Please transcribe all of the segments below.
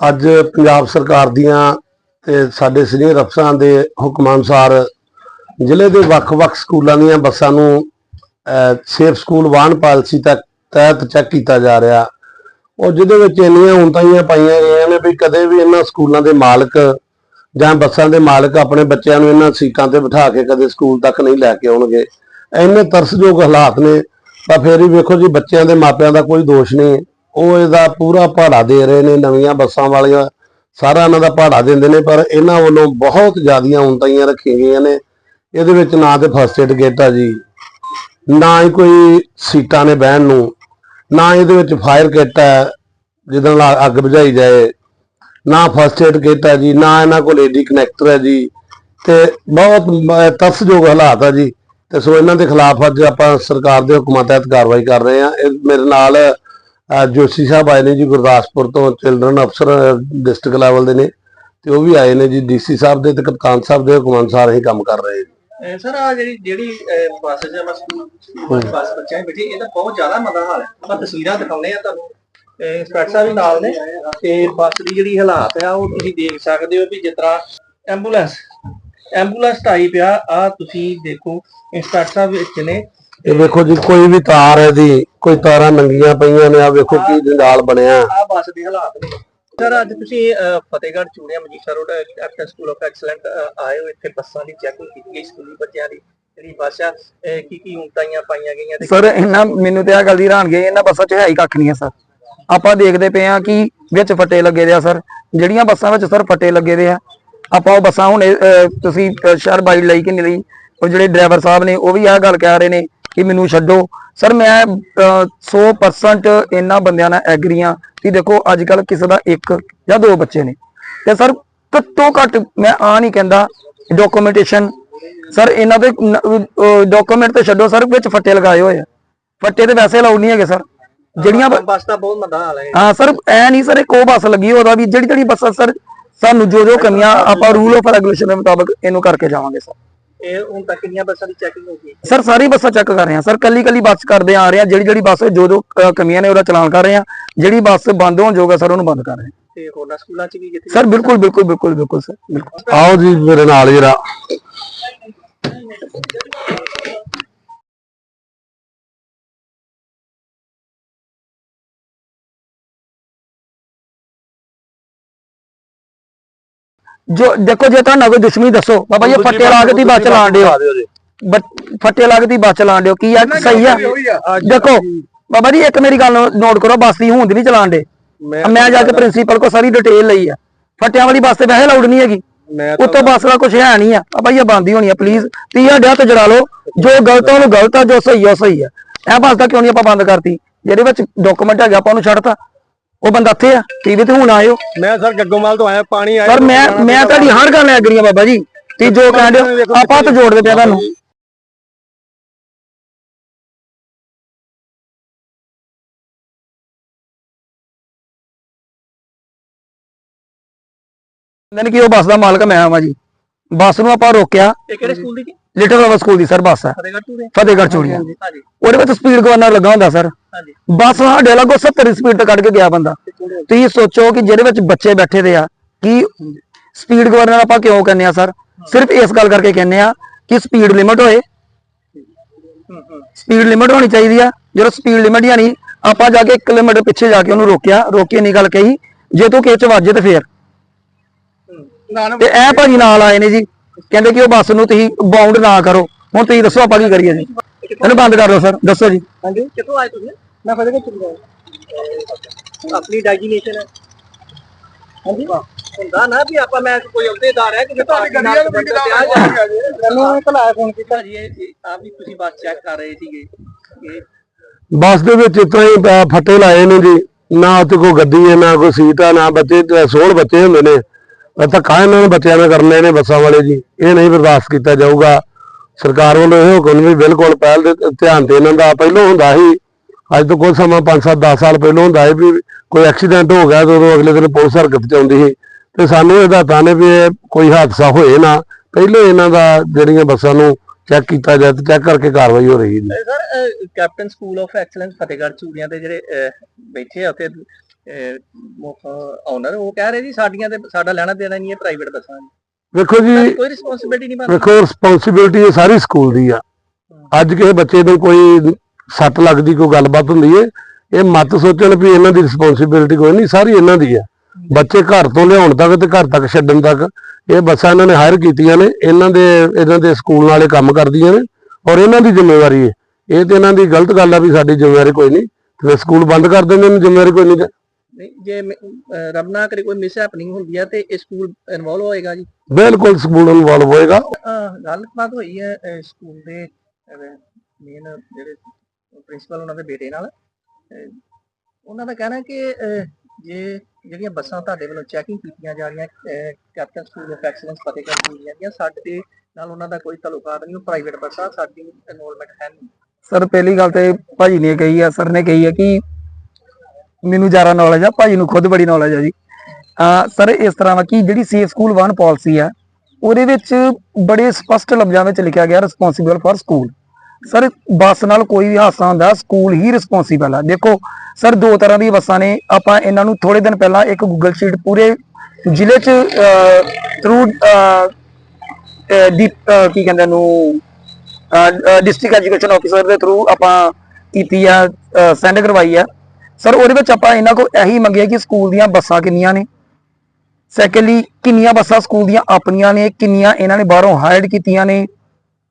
ਅੱਜ ਪੰਜਾਬ ਸਰਕਾਰ ਦੀਆਂ ਤੇ ਸਾਡੇ ਸੀਨੀਅਰ ਅਫਸਰਾਂ ਦੇ ਹੁਕਮਾਂ ਅਨੁਸਾਰ ਜ਼ਿਲ੍ਹੇ ਦੇ ਵੱਖ-ਵੱਖ ਸਕੂਲਾਂ ਦੀਆਂ ਬੱਸਾਂ ਨੂੰ ਸੇਫ ਸਕੂਲ ਵਾਹਨ ਪਾਲਿਸੀ ਤੱਕ ਤਹਿਤ ਚੈੱਕ ਕੀਤਾ ਜਾ ਰਿਹਾ। ਉਹ ਜਿਹਦੇ ਵਿੱਚ ਇੰਨੀਆਂ ਉਂਤਾਈਆਂ ਪਾਈਆਂ ਗਈਆਂ ਨੇ ਵੀ ਕਦੇ ਵੀ ਇਹਨਾਂ ਸਕੂਲਾਂ ਦੇ ਮਾਲਕ ਜਾਂ ਬੱਸਾਂ ਦੇ ਮਾਲਕ ਆਪਣੇ ਬੱਚਿਆਂ ਨੂੰ ਇਹਨਾਂ ਸੀਟਾਂ ਤੇ ਬਿਠਾ ਕੇ ਕਦੇ ਸਕੂਲ ਤੱਕ ਨਹੀਂ ਲੈ ਕੇ ਆਉਣਗੇ। ਇੰਨੇ ਤਰਸਯੋਗ ਹਾਲਾਤ ਨੇ ਤਾਂ ਫੇਰ ਹੀ ਵੇਖੋ ਜੀ, ਬੱਚਿਆਂ ਦੇ ਮਾਪਿਆਂ ਦਾ ਕੋਈ ਦੋਸ਼ ਨਹੀਂ। ਉਹ ਇਹਦਾ ਪੂਰਾ ਭਾੜਾ ਦੇ ਰਹੇ ਨੇ, ਨਵੀਆਂ ਬੱਸਾਂ ਵਾਲੀਆਂ। ਸਾਰਾ ਇਹਨਾਂ ਦਾ ਭਾੜਾ ਦਿੰਦੇ ਨੇ, ਪਰ ਇਹਨਾਂ ਵੱਲੋਂ ਬਹੁਤ ਜ਼ਿਆਦੀਆਂ ਉਂਤਾਈਆਂ ਰੱਖੀਆਂ ਗਈਆਂ ਨੇ। ਇਹਦੇ ਵਿੱਚ ਨਾ ਤੇ ਫਸਟ ਏਡ ਕਿੱਟ ਆ ਜੀ, ਨਾ ਹੀ ਕੋਈ ਸੀਟਾਂ ਨੇ ਬਹਿਣ ਨੂੰ, ਨਾ ਇਹਦੇ ਵਿੱਚ ਫਾਇਰ ਕਿੱਟ ਹੈ ਜਿਹਦੇ ਨਾਲ ਅੱਗ ਬੁਝਾਈ ਜਾਏ। ਨਾ ਫਸਟ ਏਡ ਕਿੱਟ ਹੈ ਜੀ, ਨਾ ਇਹਨਾਂ ਕੋਲ ਏਡੀ ਕਨੈਕਟਰ ਹੈ ਜੀ। ਤੇ ਬਹੁਤ ਮ- ਤਰਸਯੋਗ ਹਾਲਾਤ ਆ ਜੀ। ਤੇ ਸੋ ਇਹਨਾਂ ਦੇ ਖਿਲਾਫ ਅੱਜ ਆਪਾਂ ਸਰਕਾਰ ਦੇ ਹੁਕਮਾਂ ਤਹਿਤ ਕਾਰਵਾਈ ਕਰ ਰਹੇ ਹਾਂ। ਇਹ ਮੇਰੇ ਨਾਲ ਜੋਸ਼ੀ ਸਾਹਿਬ ਆਏ ਨੇ ਜੀ ਗੁਰਦਾਸਪੁਰ ਤੋਂ ਚਿਲਡਰਨ ਅਫਸਰ ਡਿਸਟ੍ਰਿਕਟ ਲੈਵਲ ਦੇ ਨੇ। ਤੇ ਉਹ ਵੀ ਆਏ ਨੇ ਜੀ ਡੀਸੀ ਸਾਹਿਬ ਦੇ ਤੇ ਕਪਤਾਨ ਸਾਹਿਬ ਦੇ ਹੁਕਮਾਂ ਅਨੁਸਾਰ ਅਸੀਂ ਕੰਮ ਕਰ ਰਹੇ ਅਹ ਸਰ ਆ ਜਿਹੜੀ ਜਿਹੜੀ ਬੱਸ ਜਾਂ ਸਕੂਲ ਬੱਸ ਬੱਚਿਆਂ ਦੀ ਬੈਠੀ ਇਹਦਾ ਬਹੁਤ ਜ਼ਿਆਦਾ ਮੰਦਾ ਹਾਲ ਹੈ। ਆਪਾਂ ਤਸਵੀਰਾਂ ਦਿਖਾਉਂਦੇ ਆ ਤੁਹਾਨੂੰ। ਇੰਸਪੈਕਟਰ ਸਾਹਿਬ ਵੀ ਨਾਲ ਨੇ। ਤੇ ਬੱਸ ਦੀ ਜਿਹੜੀ ਹਾਲਾਤ ਆ ਉਹ ਤੁਸੀਂ ਦੇਖ ਸਕਦੇ ਹੋ ਵੀ ਜਿਸ ਤਰ੍ਹਾਂ ਐਂਬੂਲੈਂਸ ਐਂਬੂਲੈਂਸ ਟਾਈਪ ਆ ਆ ਤੁਸੀਂ ਦੇਖੋ ਇੰਸਪੈਕਟਰ ਸਾਹਿਬ ਵਿੱਚ ਨੇ। ਇਹ ਵੇਖੋ ਜੀ ਕੋਈ ਵੀ ਤਾਰ ਹੈ ਦੀ ਕੋਈ ਤਾਰਾਂ ਨੰਗੀਆਂ ਪਈਆਂ ਨੇ ਆ ਵੇਖੋ ਕੀ ਜੰਜਾਲ ਬਣਿਆ। ਆ ਬੱਸ ਦੇ ਹਾਲਾਤ ਨੇ। ਸਰ ਅੱਜ ਤੁਸੀਂ Fatehgarh Churian Majitha road captain school of excellent ਆਏ ਹੋ ਇੱਥੇ ਬੱਸਾਂ ਦੀ ਚੈਕਿੰਗ ਕੀਤੀ ਗਈ ਸਕੂਲੀ ਬੱਚਿਆਂ ਦੀ ਜਿਹੜੀ ਬੱਸ ਕੀ ਕੀ ਉਂਤਾਈਆਂ ਪਾਈਆਂ ਗਈਆਂ ਤੇ ਸਰ ਇਹਨਾਂ ਮੈਨੂੰ ਤੇ ਆ ਗੱਲ ਦੀ ਹੈਰਾਨਗੀ ਇਹਨਾਂ ਬੱਸਾਂ 'ਚ ਹੈ ਹੀ ਕੱਖ ਨਹੀਂ ਹੈ ਸਰ। ਆਪਾਂ ਦੇਖਦੇ ਪਏ ਆ ਕਿ ਵਿੱਚ ਫੱਟੇ ਲੱਗੇ ਦੇ ਆ ਸਰ। ਜਿਹੜੀਆਂ ਬੱਸਾਂ ਵਿੱਚ ਸਰ ਫੱਟੇ ਲੱਗੇ ਦੇ ਆ ਆਪਾਂ ਉਹ ਬੱਸਾਂ ਹੁਣ ਤੁਸੀਂ ਅਹ, ਸ਼ਹਿਰ ਬਾਈ ਲਈ ਕਿ ਨਹੀਂ ਲਈ ਉਹ ਜਿਹੜੇ ਡਰਾਈਵਰ ਸਾਹਿਬ ਨੇ ਉਹ ਵੀ ਇਹ ਗੱਲ ਕਹਿ ਰਹੇ ਨੇ ਕਿ ਮੈਨੂੰ ਛੱਡੋ। ਸਰ ਮੈਂ ਅਹ, 100% ਇਹਨਾਂ ਬੰਦਿਆਂ ਨਾਲ ਐਗਰੀ ਆ ਕਿ ਦੇਖੋ ਅੱਜ ਕੱਲ ਕਿਸੇ ਦਾ ਇੱਕ ਜਾਂ ਦੋ ਬੱਚੇ ਨੇ। ਤੇ ਸਰ ਘੱਟੋ ਘੱਟ ਮੈਂ ਆ ਨਹੀਂ ਕਹਿੰਦਾ ਡਾਕੂਮੈਂਟੇਸ਼ਨ ਸਰ ਇਹਨਾਂ ਦੇ ਡਾਕੂਮੈਂਟ ਤੇ ਛੱਡੋ ਸਰ ਵਿੱਚ ਫੱਟੇ ਲਗਾਏ ਹੋਏ ਆ। ਫੱਟੇ ਤੇ ਵੈਸੇ ਅਲਾਉਡ ਨਹੀਂ ਹੈਗੇ ਸਰ। ਜਿਹੜੀਆਂ ਬੱਸ ਦਾ ਬਹੁਤ ਮੰਦਾ ਹਾਲ ਹੈ। ਹਾਂ ਸਰ ਐ ਨਹੀਂ ਸਰ ਇੱਕ ਉਹ ਬੱਸ ਲੱਗੀ ਉਹਦਾ ਵੀ ਜਿਹੜੀ ਜਿਹੜੀ ਬੱਸਾਂ ਸਰ ਸਾਨੂੰ ਜੋ ਜੋ ਕਮੀਆਂ ਆਪਾਂ ਰੂਲ ਆਫ ਰੈਗੂਲੇਸ਼ਨ ਦੇ ਮੁਤਾਬਕ ਇਹਨੂੰ ਕਰਕੇ ਜਾਵਾਂਗੇ ਸਰ। ਇਹ ਹੁਣ ਤੱਕ ਕਿੰਨੀਆਂ ਬੱਸਾਂ ਦੀ ਚੈਕਿੰਗ ਹੋ ਗਈ ਸਰ ਸਾਰੀ ਬੱਸਾਂ ਚੈੱਕ ਕਰ ਰਹੇ ਹਾਂ। ਸਰ ਕੱਲੀ ਕੱਲੀ ਬੱਸ ਕਰਦੇ ਆ ਰਹੇ ਹਾਂ। ਜਿਹੜੀ ਜਿਹੜੀ ਬੱਸ ਜੋ ਜੋ ਅ, ਕਮੀਆਂ ਨੇ ਉਹਦਾ ਚਲਾਨ ਕਰ ਰਹੇ ਹਾਂ। ਜਿਹੜੀ ਬੱਸ ਬੰਦ ਹੋਣ ਜੋਗਾ ਸਰ ਉਹਨੂੰ ਬੰਦ ਕਰ ਰਹੇ ਹਾਂ। ਤੇ ਹੋਰਨਾਂ ਸਕੂਲਾਂ 'ਚ ਵੀ ਸਰ ਬਿਲਕੁਲ ਬਿਲਕੁਲ ਬਿਲਕੁਲ ਬਿਲਕੁਲ ਸਰ ਬਿਲਕੁਲ। ਆਓ ਜੀ ਮੇਰੇ ਨਾਲ ਜਰਾ। ਜੋ ਦੇਖੋ ਜੇ ਤੁਹਾਨੂੰ ਕੋਈ ਦੁਸ਼ਮਣੀ ਦੱਸੋ ਬਾਬਾ ਜੀ ਫੱਟੇ ਲਾ ਕੇ ਦੀ ਬੱਸ ਚਲਾਣ ਦਿਓ। ਫੱਟੇ ਲਾ ਕੇ ਦੀ ਬੱਸ ਚਲਾਣ ਦਿਓ ਕੀ ਆ ਸਹੀ ਆ? ਦੇਖੋ ਬਾਬਾ ਜੀ ਇੱਕ ਮੇਰੀ ਗੱਲ ਨੋਟ ਕਰੋ ਬੱਸ ਦੀ ਹੁੰਦ ਨਹੀਂ ਚਲਾਣ ਦੇ ਮੈਂ ਜਾ ਕੇ ਪ੍ਰਿੰਸੀਪਲ ਕੋ ਸਾਰੀ ਡਿਟੇਲ ਲਈ ਆ। ਫੱਟਿਆਂ ਵਾਲੀ ਬੱਸ ਤੇ ਵੈਸੇ ਲਾਉਡ ਨਹੀਂ ਹੈਗੀ। ਉੱਤੋਂ ਬੱਸ ਦਾ ਕੁਝ ਹੈ ਨਹੀਂ ਆ। ਬਾਬਾ ਜੀ ਬੰਦ ਹੀ ਹੋਣੀ ਆ ਪਲੀਜ਼ ਤੀਆ ਡਿਆ ਤੇ ਜੜਾ ਲਓ। ਜੋ ਗਲਤ ਆ ਉਹਨੂੰ ਗਲਤ ਆ ਜੋ ਸਹੀ ਆ ਸਹੀ ਆ। ਇਹ ਬੱਸ ਦਾ ਕਿਉਂ ਨਹੀਂ ਆਪਾਂ ਬੰਦ ਕਰਤੀ? ਜਿਹਦੇ ਵਿੱਚ ਡਾਕੂਮੈਂਟ ਹੈਗਾ ਆਪਾਂ ਉਹਨੂੰ ਛੱਡਤਾ। ਉਹ ਬੰਦਾ ਇੱਥੇ ਆ ਟੀਵੀ ਤੇ ਹੁਣ ਆਇਓ। ਮੈਂ ਸਰ ਗੱਗੋਮਾਲ ਤੋਂ ਆਇਆ ਪਾਣੀ ਪਰ ਮੈਂ ਮੈਂ ਤੁਹਾਡੀ ਹਰ ਗੱਲ ਐਗਰੀ ਆ ਬਾਬਾ ਜੀ। ਤੇ ਜੋ ਕਹਿੰਦੇ ਹੋ, ਆਪਾਂ ਹੱਥ ਜੋੜਦੇ ਪਿਆ ਤੁਹਾਨੂੰ। ਕਹਿੰਦੇ ਨੇ ਕਿ ਉਹ ਬੱਸ ਦਾ ਮਾਲਕ ਮੈਂ ਆਵਾਂ ਜੀ ਬੱਸ ਨੂੰ ਆਪਾਂ ਰੋਕਿਆ। ਇਹ ਕਿਹੜੇ ਸਕੂਲ ਦੀ ਜੀ? ਲਿਟਲ ਬਾਬਾ ਸਕੂਲ ਦੀ ਸਰ ਬੱਸ ਹੈ। ਫਤਿਹਗੜ੍ਹ ਫਤਿਹਗੜ੍ਹ ਚੂੜੀਆਂ। ਹਾਂਜੀ। ਉਹਦੇ ਵਿੱਚ ਸਪੀਡ ਗਵਰਨਰ ਲੱਗਾ ਹੁੰਦਾ ਸਰ। ਬੱਸ ਸਾਡੇ ਲਾਗੋ 70 ਸਪੀਡ ਤੇ ਕੱਢ ਕੇ ਗਿਆ ਬੰਦਾ। ਤੁਸੀਂ ਸੋਚੋ ਕਿ ਜਿਹਦੇ ਵਿੱਚ ਬੱਚੇ ਬੈਠੇ ਦੇ ਆ, ਕਿ ਸਪੀਡ ਗਵਰਨਰ ਆਪਾਂ ਕਿਉਂ ਕਹਿੰਦੇ ਆ ਸਰ? ਸਿਰਫ ਇਸ ਗੱਲ ਕਰਕੇ ਕਹਿੰਦੇ ਆ ਕਿ ਸਪੀਡ ਲਿਮਟ ਹੋਏ। ਸਪੀਡ ਲਿਮਟ ਹੋਣੀ ਚਾਹੀਦੀ ਆ। ਜਦੋਂ ਸਪੀਡ ਲਿਮਟ ਹੀ ਆਪਾਂ ਜਾ ਕੇ 1 ਕਿਲੋਮੀਟਰ ਪਿੱਛੇ ਜਾ ਕੇ ਉਹਨੂੰ ਰੋਕਿਆ, ਰੋਕੇ ਨਹੀਂ ਗੱਲ ਕਹੀ, ਜੇ ਤੂੰ ਕਿਸੇ ਚ ਵੱਜੇ ਤੇ ਫੇਰ। ਤੇ ਇਹ ਭਾਜੀ ਨਾਲ ਆਏ ਨੇ ਜੀ। ਕਹਿੰਦੇ ਕਿ ਉਹ ਬੱਸ ਨੂੰ ਤੁਸੀਂ ਬਾਉਂਡ ਨਾ ਕਰੋ। ਹੁਣ ਤੁਸੀਂ ਦੱਸੋ ਆਪਾਂ ਕੀ ਕਰੀਏ ਜੀ। ਇਹਨੂੰ ਬੰਦ ਕਰ ਦਿਓ ਸਰ ਦੱਸੋ ਜੀ। ਹਾਂਜੀ। ਕਿੱਥੋਂ ਆਏ ਤੁਸੀਂ? ਮੈਂ ਫਤਿਹਗੜ੍ਹ ਚੂੜੇ ਆਪਣੀ ਡੈਜੀਨੇਸ਼ਨ ਹੈ। ਹਾਂਜੀ। ਹੁੰਦਾ ਨਾ ਵੀ ਆਪਾਂ ਮੈਂ ਕੋਈ ਅਹੁਦੇਦਾਰ ਹੈ ਕਿ ਤੁਹਾਡੀ ਗੱਡੀਆਂ ਨੂੰ ਵੀ ਮੈਨੂੰ ਭਲਾ ਫੋਨ ਕੀਤਾ ਜੀ ਇਹ ਆਪ ਵੀ ਤੁਸੀਂ ਬੱਸ ਚੈੱਕ ਕਰ ਰਹੇ ਸੀਗੇ। ਬੱਸ ਦੇ ਵਿੱਚ ਤਰ੍ਹਾਂ ਹੀ ਫੱਟੇ ਲਾਏ ਨੇ ਜੀ। ਨਾ ਉੱਥੇ ਕੋਈ ਗੱਡੀ ਹੈ ਨਾ ਕੋਈ ਸੀਟ ਆ ਨਾ ਬੱਚੇ 16 ਬੱਚੇ ਹੁੰਦੇ ਨੇ। ਧੱਕਾ ਇਹਨਾਂ ਨੇ ਬੱਚਿਆਂ ਨਾਲ ਕਰਨੇ ਨੇ ਬੱਸਾਂ ਵਾਲੇ ਜੀ। ਇਹ ਨਹੀਂ ਬਰਦਾਸ਼ਤ ਕੀਤਾ ਜਾਊਗਾ। ਸਰਕਾਰ ਵੱਲੋਂ ਇਹ ਹੁਕਮ ਵੀ ਬਿਲਕੁਲ ਪਹਿਲ ਦੇ ਧਿਆਨ ਤੇ ਦਾ ਪਹਿਲੋਂ ਹੁੰਦਾ ਸੀ। ਅੱਜ ਤੋਂ ਕੁਝ ਸਮਾਂ 5-7 10 ਸਾਲ ਪਹਿਲਾਂ ਹੁੰਦਾ ਸੀ ਵੀ ਕੋਈ ਐਕਸੀਡੈਂਟ ਹੋ ਗਿਆ ਤਾਂ ਉਦੋਂ ਅਗਲੇ ਦਿਨ ਪੁਲਿਸ ਹਰਕਤ ਚ ਆਉਂਦੀ ਸੀ। ਤੇ ਸਾਨੂੰ ਇਹਦਾ ਤਾਂ ਨੇ ਵੀ ਕੋਈ ਹਾਦਸਾ ਹੋਏ ਨਾ। ਪਹਿਲੇ ਇਹਨਾਂ ਦਾ ਜਿਹੜੀਆਂ ਬੱਸਾਂ ਨੂੰ ਚੈੱਕ ਕੀਤਾ ਜਾਏ ਚੈੱਕ ਕਰਕੇ ਕਾਰਵਾਈ ਹੋ ਰਹੀ ਹੈ। Sir captain school of excellence Fatehgarh Churian ਦੇ ਜਿਹੜੇ ਬੈਠੇ ਆ ਉੱਥੇ ਓਨਰ ਉਹ ਕਹਿ ਰਹੇ ਜੀ ਸਾਡੀਆਂ ਤੇ ਸਾਡਾ ਲੈਣਾ ਦੇਣਾ ਨਹੀਂ ਹੈ ਪ੍ਰਾਈਵੇਟ ਬੱਸਾਂ। ਵੇਖੋ ਜੀ ਕੋਈ ਰਿਸਪੌਂਸਿਬਿਲਟੀ ਨਹੀਂ ਬਣਦੀ। ਵੇਖੋ ਰਿਸਪੌਂਸਿਬਿਲਟੀ ਇਹ ਸਾਰੀ ਸਕੂਲ ਦੀ ਆ। ਅੱਜ ਕਿਸੇ ਬੱਚੇ ਨੂੰ ਕੋਈ ਸੱਟ ਲੱਗਦੀ ਕੋਈ ਗੱਲਬਾਤ ਹੁੰਦੀ ਏ ਇਹ ਮਤ ਸੋਚਣ ਵੀ ਇਹਨਾਂ ਦੀ ਰਿਸਪੌਂਸਿਬਿਲਟੀ ਕੋਈ ਨਹੀਂ ਸਾਰੀ ਇਹਨਾਂ ਦੀ ਆ। ਬੱਚੇ ਘਰ ਤੋਂ ਲਿਆਉਣ ਤੱਕ ਤੇ ਘਰ ਤੱਕ ਛੱਡਣ ਤੱਕ ਇਹ ਬੱਸਾਂ ਇਹਨਾਂ ਨੇ ਹਾਇਰ ਕੀਤੀਆਂ ਨੇ ਇਹਨਾਂ ਦੇ ਇਹਨਾਂ ਦੇ ਸਕੂਲ ਵਾਲੇ ਕੰਮ ਕਰਦੀਆਂ ਨੇ ਔਰ ਇਹਨਾਂ ਦੀ ਜ਼ਿੰਮੇਵਾਰੀ ਏ। ਇਹ ਤੇ ਇਹਨਾਂ ਦੀ ਗਲਤ ਗੱਲ ਆ ਵੀ ਸਾਡੀ ਜ਼ਿੰਮੇਵਾਰੀ ਕੋਈ ਨਹੀਂ ਤੇ ਸਕੂਲ ਬੰਦ ਕਰ ਦਿੰਦੇ ਨੇ ਜ਼ਿੰਮੇਵਾਰੀ ਕੋਈ ਨਹੀਂ। ਨਹੀਂ ਜੇ ਮ- ਰੱਬ ਨਾ ਕਰੇ ਕੋਈ ਮਿਸ ਹੈਪਨਿੰਗ ਹੁੰਦੀ ਹੈ ਤੇ ਇਹ ਸਕੂਲ ਇਨਵੋਲਵ ਹੋਏਗਾ ਜੀ। ਬਿਲਕੁਲ ਸਕੂਲ ਇਨਵੋਲਵ ਹੋਏਗਾ। ਅਹ ਗੱਲਬਾਤ ਹੋਈ ਹੈ ਅਹ ਸਕੂਲ ਦੇ ਮੇਨ ਜਿਹੜੇ ਪ੍ਰਿੰਸੀਪਲ ਉਹਨਾਂ ਦੇ ਬੇਟੇ ਨਾਲ। ਅਹ ਉਹਨਾਂ ਦਾ ਕਹਿਣਾ ਕਿ ਅਹ, ਜੇ ਜਿਹੜੀਆਂ ਬੱਸਾਂ ਤੁਹਾਡੇ ਵੱਲੋਂ ਚੈਕਿੰਗ ਕੀਤੀਆਂ ਜਾ ਰਹੀਆਂ captain school of excellence Fatehgarh ਦੀਆਂ ਜਾਂਦੀਆਂ ਸਾਡੇ ਨਾਲ ਉਹਨਾਂ ਦਾ ਕੋਈ ਤਾਲੁਕਾਤ ਨਹੀਂ ਉਹ ਪ੍ਰਾਈਵੇਟ ਬੱਸਾਂ ਸਾਡੀ ਇਨਵੋਲਵਮੈਂਟ ਹੈ ਨਹੀਂ। ਸਰ ਪਹਿਲੀ ਗੱਲ ਤੇ ਭਾਜੀ ਨੇ ਕਹੀ ਆ ਸਰ ਨੇ ਕਹੀ ਆ ਕਿ ਮੈਨੂੰ ਜ਼ਿਆਦਾ ਨੌਲੇਜ ਆ ਭਾਜੀ ਨੂੰ ਖੁਦ ਬੜੀ ਨੌਲੇਜ ਆ ਜੀ। ਸਰ, ਇਸ ਤਰ੍ਹਾਂ ਵਾ ਕਿ ਜਿਹੜੀ ਸੇਫ ਸਕੂਲ ਵਨ ਪਾਲਿਸੀ ਆ, ਉਹਦੇ ਵਿੱਚ ਬੜੇ ਸਪਸ਼ਟ ਲਫ਼ਜ਼ਾਂ ਵਿੱਚ ਲਿਖਿਆ ਗਿਆ responsible for school sir, bus ਨਾਲ ਕੋਈ ਵੀ ਹਾਦਸਾ ਹੁੰਦਾ ਸਕੂਲ ਹੀ ਰਿਸਪੌਂਸਿਬਲ ਆ। ਦੇਖੋ, ਸਰ, ਦੋ ਤਰ੍ਹਾਂ ਦੀ ਬੱਸਾਂ ਨੇ। ਆਪਾਂ ਇਹਨਾਂ ਨੂੰ ਥੋੜੇ ਦਿਨ ਪਹਿਲਾਂ ਇੱਕ ਗੂਗਲ ਸ਼ੀਟ ਪੂਰੇ ਜ਼ਿਲ੍ਹੇ ਚ ਥਰੂ ਦੀ ਕੀ ਕਹਿੰਦੇ ਨੂੰ ਡਿਸਟ੍ਰਿਕਟ ਐਜੂਕੇਸ਼ਨ ਆਫੀਸਰ ਦੇ ਥਰੂ ਆਪਾਂ ਕੀਤੀ ਆ ਸੈਂਡ ਕਰਵਾਈ ਆ। ਸਰ, ਉਹਦੇ ਵਿੱਚ ਆਪਾਂ ਇਹਨਾਂ ਕੋਲ ਇਹੀ ਮੰਗਿਆ ਕਿ ਸਕੂਲ ਦੀਆਂ ਬੱਸਾਂ ਕਿੰਨੀਆਂ ਨੇ? ਸੈਕੰਡਲੀ ਕਿੰਨੀਆਂ ਬੱਸਾਂ ਸਕੂਲ ਦੀਆਂ ਆਪਣੀਆਂ ਨੇ? ਕਿੰਨੀਆਂ ਇਹਨਾਂ ਨੇ ਬਾਹਰੋਂ ਹਾਇਰਡ ਕੀਤੀਆਂ ਨੇ?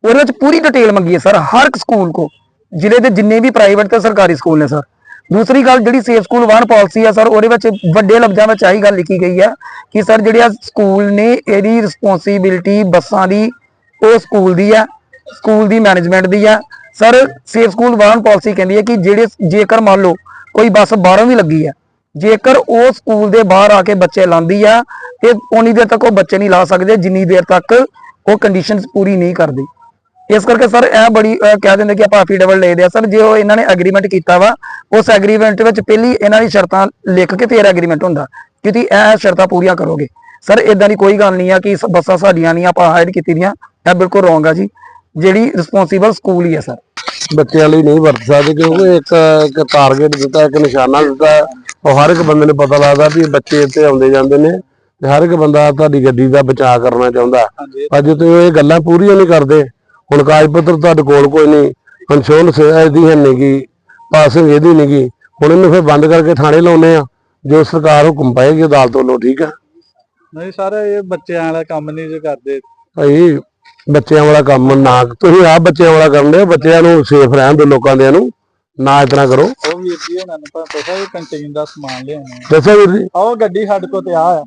ਉਹਦੇ ਵਿੱਚ ਪੂਰੀ ਡਿਟੇਲ ਮੰਗੀ ਹੈ, ਸਰ, ਹਰ ਇੱਕ ਸਕੂਲ ਕੋ ਜ਼ਿਲ੍ਹੇ ਦੇ ਜਿੰਨੇ ਵੀ ਪ੍ਰਾਈਵੇਟ ਤੇ ਸਰਕਾਰੀ ਸਕੂਲ ਨੇ, ਸਰ। ਦੂਸਰੀ ਗੱਲ ਜਿਹੜੀ ਸੇਫ ਸਕੂਲ ਵਨ ਪਾਲਿਸੀ ਆ, ਸਰ, ਉਹਦੇ ਵਿੱਚ ਵੱਡੇ ਲਫ਼ਜ਼ਾਂ ਵਿੱਚ ਆਹੀ ਗੱਲ ਲਿਖੀ ਗਈ ਆ ਕਿ, ਸਰ, ਜਿਹੜੇ ਆ ਸਕੂਲ ਨੇ, ਇਹਦੀ ਰਿਸਪੌਂਸਿਬਿਲਟੀ ਬੱਸਾਂ ਦੀ, ਉਹ ਸਕੂਲ ਦੀ ਆ, ਸਕੂਲ ਦੀ ਮੈਨੇਜਮੈਂਟ ਦੀ ਆ। Sir safe school van policy ਕਹਿੰਦੀ ਹੈ ਕਿ ਜਿਹੜੇ ਜੇਕਰ ਮੰਨ ਲਓ ਕੋਈ ਬੱਸ ਬਾਹਰੋਂ ਵੀ ਲੱਗੀ ਆ। ਜੇਕਰ ਉਹ ਸਕੂਲ ਦੇ ਬਾਹਰ ਆ ਕੇ ਬੱਚੇ ਲਾਂਦੀ ਆ, ਤੇ ਉਨੀ ਦੇਰ ਤੱਕ ਉਹ ਬੱਚੇ ਨਹੀਂ ਲਾ ਸਕਦੇ, ਜਿੰਨੀ ਦੇਰ ਤੱਕ ਉਹ ਕੰਡੀਸ਼ਨਸ ਪੂਰੀ ਨਹੀਂ ਕਰਦੇ। ਇਸ ਕਰਕੇ ਸਰ, ਇਹ ਬੜੀ ਕਹਿ ਦਿੰਦੇ ਕਿ ਆਪਾਂ ਅਫੀਡੇਵਿਟ ਲੈ ਦੇ ਆ ਸਰ, ਜੇ ਉਹ ਇਹਨਾਂ ਨੇ ਐਗਰੀਮੈਂਟ ਕੀਤਾ ਵਾ, ਉਸ ਐਗਰੀਮੈਂਟ ਵਿੱਚ ਪਹਿਲੀ ਇਹਨਾਂ ਦੀ ਸ਼ਰਤਾਂ ਲਿਖ ਕੇ ਫਿਰ ਐਗਰੀਮੈਂਟ ਹੁੰਦਾ ਕਿ ਤੁਸੀਂ ਇਹ ਸ਼ਰਤਾਂ ਪੂਰੀਆਂ ਕਰੋਗੇ। ਸਰ ਇਦਾਂ ਦੀ ਕੋਈ ਗੱਲ ਨਹੀਂ ਆ ਕਿ ਬੱਸਾਂ ਸਾਡੀਆਂ ਨਹੀਂ, ਆਪਾਂ ਹਾਇਰ ਕੀਤੀ ਦੀਆਂ ਇਹ ਬਿਲਕੁਲ ਰੋਂਗ ਆ ਜੀ। ਜਿਹੜੀ ਰਿਸਪੌਂਸੀਬਲ ਸਕੂਲ ਹੀ ਆ, ਸਰ। ਬੱਚਿਆਂ ਲਈ ਨਹੀਂ ਵਰਤ ਸਕਦੇ ਕਿਉਂਕਿ ਇੱਕ ਇੱਕ ਟਾਰਗੇਟ ਦਿੱਤਾ ਇੱਕ ਨਿਸ਼ਾਨਾ ਦਿੱਤਾ। ਉਹ ਹਰ ਇੱਕ ਬੰਦੇ ਨੂੰ ਪਤਾ ਲੱਗਦਾ ਵੀ ਬੱਚੇ ਇੱਥੇ ਆਉਂਦੇ ਜਾਂਦੇ ਨੇ ਤੇ ਹਰ ਇੱਕ ਬੰਦਾ ਤੁਹਾਡੀ ਗੱਡੀ ਦਾ ਬਚਾਅ ਕਰਨਾ ਚਾਹੁੰਦਾ। ਪਰ ਜੇ ਤੁਸੀਂ ਇਹ ਗੱਲਾਂ ਪੂਰੀਆਂ ਨਹੀਂ ਕਰਦੇ। ਹੁਣ ਕਾਗਜ਼ ਪੱਤਰ ਤੁਹਾਡੇ ਕੋਲ ਕੋਈ ਨਹੀਂ ਇੰਸ਼ੋਰੈਂਸ ਇਹਦੀ ਹੈ ਨਹੀਂਗੀ ਪਾਸਿੰਗ ਇਹਦੀ ਨਹੀਂਗੀ ਹੁਣ ਇਹਨੂੰ ਫਿਰ ਬੰਦ ਕਰਕੇ ਥਾਣੇ ਲਾਉਨੇ ਆ ਜੋ ਸਰਕਾਰ ਹੁਕਮ ਪਾਏਗੀ ਅਦਾਲਤ ਵੱਲੋਂ ਠੀਕ ਆ? ਨਹੀਂ ਸਰ ਇਹ ਬੱਚਿਆਂ ਵਾਲਾ ਕੰਮ ਨਹੀਂ ਜੇ ਕਰਦੇ। ਭਾਈ ਬੱਚਿਆਂ ਵਾਲਾ ਕੰਮ ਨਾ ਤੁਸੀਂ ਆਪ ਬੱਚਿਆਂ ਵਾਲਾ ਕਰਨ ਦੇ ਬੱਚਿਆਂ ਨੂੰ ਸੇਫ ਰਹਿਣ ਦਿਓ ਲੋਕਾਂ ਦੇ ਨੂੰ ਨਾ ਇਤਨਾ ਕਰੋ। ਉਹ ਵੀਰ ਜੀ ਉਹਨਾਂ ਨੂੰ ਪਤਾ ਵੀ ਕੰਟੀਨ ਦਾ ਸਮਾਨ ਲਿਆਉਣਾ। ਦੱਸੋ ਵੀਰ ਜੀ। ਆਹ ਉਹ ਗੱਡੀ ਸਾਡੇ ਕੋਲ ਤੇ ਆ ਆ।